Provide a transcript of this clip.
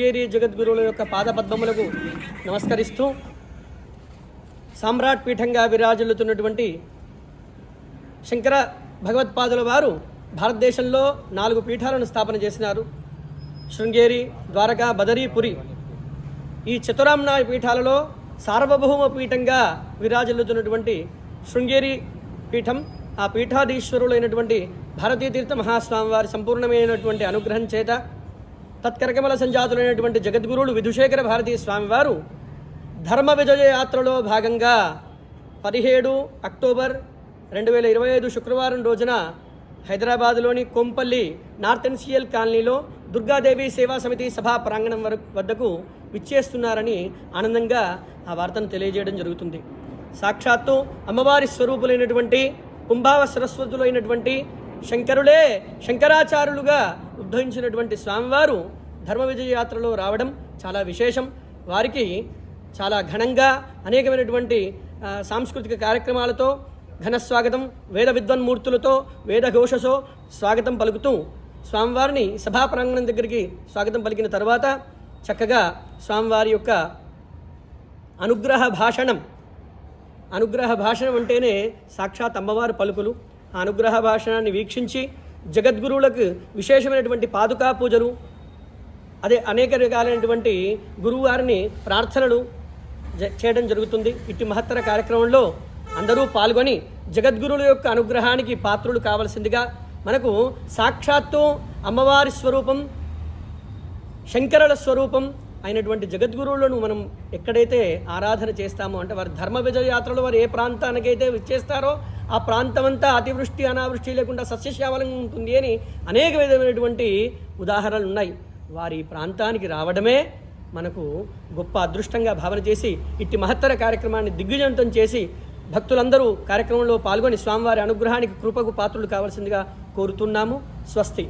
శృంగేరి జగద్గురువుల యొక్క పాదపద్మములకు నమస్కరిస్తూ సామ్రాట్ పీఠంగా విరాజిల్లుతున్నటువంటి శంకర భగవత్పాదుల వారు భారతదేశంలో నాలుగు పీఠాలను స్థాపన చేసినారు. శృంగేరి ద్వారకా బదరీ పురి ఈ చతురామ్నాయ పీఠాలలో సార్వభౌమ పీఠంగా విరాజిల్లుతున్నటువంటి శృంగేరి పీఠం ఆ పీఠాధీశ్వరులైనటువంటి భారతీతీర్థ మహాస్వామి వారి సంపూర్ణమైనటువంటి అనుగ్రహం చేత తత్కరకమల సంజాతులైనటువంటి జగద్గురువులు విధుశేఖర భారతీ స్వామివారు ధర్మ విజయ యాత్రలో భాగంగా పదిహేడు అక్టోబర్ రెండు వేల ఇరవై ఐదు శుక్రవారం రోజున హైదరాబాదులోని కొంపల్లి నార్త్ ఎన్సిఎల్ కాలనీలో దుర్గాదేవి సేవా సమితి సభా ప్రాంగణం వరకు వద్దకు విచ్చేస్తున్నారని ఆనందంగా ఆ వార్తను తెలియజేయడం జరుగుతుంది. సాక్షాత్తు అమ్మవారి స్వరూపులైనటువంటి కుంభావ సరస్వతులైనటువంటి శంకరులే శంకరాచార్యులుగా ఉద్భవించినటువంటి స్వామివారు ధర్మ విజయ యాత్రలో రావడం చాలా విశేషం. వారికి చాలా ఘనంగా అనేకమైనటువంటి సాంస్కృతిక కార్యక్రమాలతో ఘన స్వాగతం వేద విద్వన్మూర్తులతో వేదఘోషతో స్వాగతం పలుకుతూ స్వామివారిని సభా ప్రాంగణం దగ్గరికి స్వాగతం పలికిన తర్వాత చక్కగా స్వామివారి యొక్క అనుగ్రహ భాషణం అనుగ్రహ భాషణం అంటేనే సాక్షాత్ అమ్మవారి పలుకులు. ఆ అనుగ్రహ భాషణాన్ని వీక్షించి జగద్గురువులకు విశేషమైనటువంటి పాదుకా పూజలు అదే అనేక రకాలైనటువంటి గురువుగారిని ప్రార్థనలు జ- చేయడం జరుగుతుంది. ఇట్టి మహత్తర కార్యక్రమంలో అందరూ పాల్గొని జగద్గురుల యొక్క అనుగ్రహానికి పాత్రులు కావలసిందిగా మనకు సాక్షాత్తు అమ్మవారి స్వరూపం శంకరుల స్వరూపం అయినటువంటి జగద్గురువులను మనం ఎక్కడైతే ఆరాధన చేస్తామో అంటే వారి ధర్మ విజయ యాత్రలో వారు ఏ ప్రాంతానికైతే విచ్చేస్తారో ఆ ప్రాంతమంతా అతివృష్టి అనావృష్టి లేకుండా సస్యశ్యామలంగా ఉంటుంది అని అనేక విధమైనటువంటి ఉదాహరణలు ఉన్నాయి. వారి ప్రాంతానికి రావడమే మనకు గొప్ప అదృష్టంగా భావన చేసి ఇట్టి మహత్తర కార్యక్రమాన్ని దిగ్విజయంతం చేసి భక్తులందరూ కార్యక్రమంలో పాల్గొని స్వామివారి అనుగ్రహానికి కృపకు పాత్రులు కావాల్సిందిగా కోరుతున్నాము. స్వస్తి.